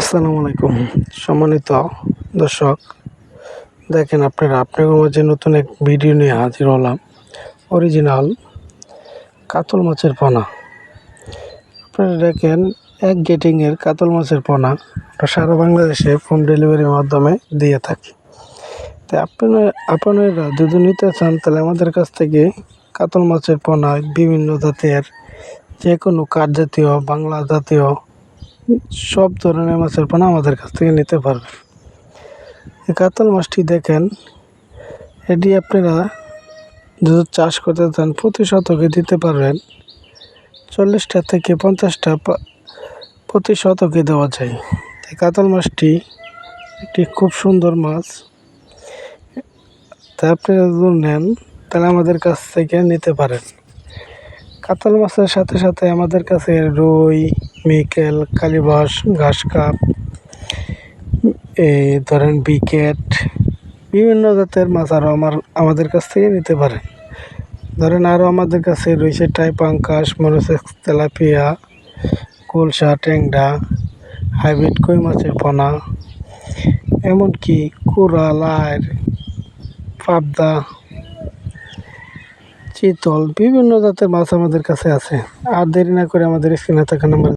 আসসালামু আলাইকুম। সম্মানিত দর্শক, দেখেন আপনারা, আপনাদের মাঝে নতুন এক ভিডিও নিয়ে হাজির হলাম। অরিজিনাল কাতল মাছের পোনা। আপনারা দেখেন, এক গেটিংয়ের কাতল মাছের পোনা সারা বাংলাদেশে হোম ডেলিভারির মাধ্যমে দিয়ে থাকি। তাই আপনারা আপনারা যদি নিতে চান, তাহলে আমাদের কাছ থেকে কাতল মাছের পোনা বিভিন্ন জাতের যে কোনো কাঠ জাতীয় বাংলা জাতীয় সব ধরনের মাছের পোনা আমাদের কাছ থেকে নিতে পারবেন এই কাতল মাছটি দেখেন, এটি আপনারা যদি চাষ করতে চান প্রতি শতকে দিতে পারবেন। চল্লিশটা থেকে পঞ্চাশটা প্রতি শতকে দেওয়া যায়। এই কাতল মাছটি একটি খুব সুন্দর মাছ। তা আপনারা যদি নেন, তাহলে আমাদের কাছ থেকে নিতে পারেন। কাতল মাছের সাথে সাথে আমাদের কাছে রুই মিকেল, কালিবাস ঘাস কাপ এই ধরেন বিকেট, বিভিন্ন জাতের মাছ আরও আমার, আমাদের কাছ থেকে নিতে পারেন। ধরেন আরও আমাদের কাছে রয়েছে টাইপাঙ্কাস মনোসেক্স তেলাপিয়া, কুলসা, ট্যাংরা, হাইব্রিড কই মাছের পোনা, এমনকি কুড়া, লাইর, পাবদা, চিতল, বিভিন্ন জাতের মাছ আমাদের কাছে আছে। আর দেরি না করে আমাদের স্ক্রিনে থাকা নাম্বার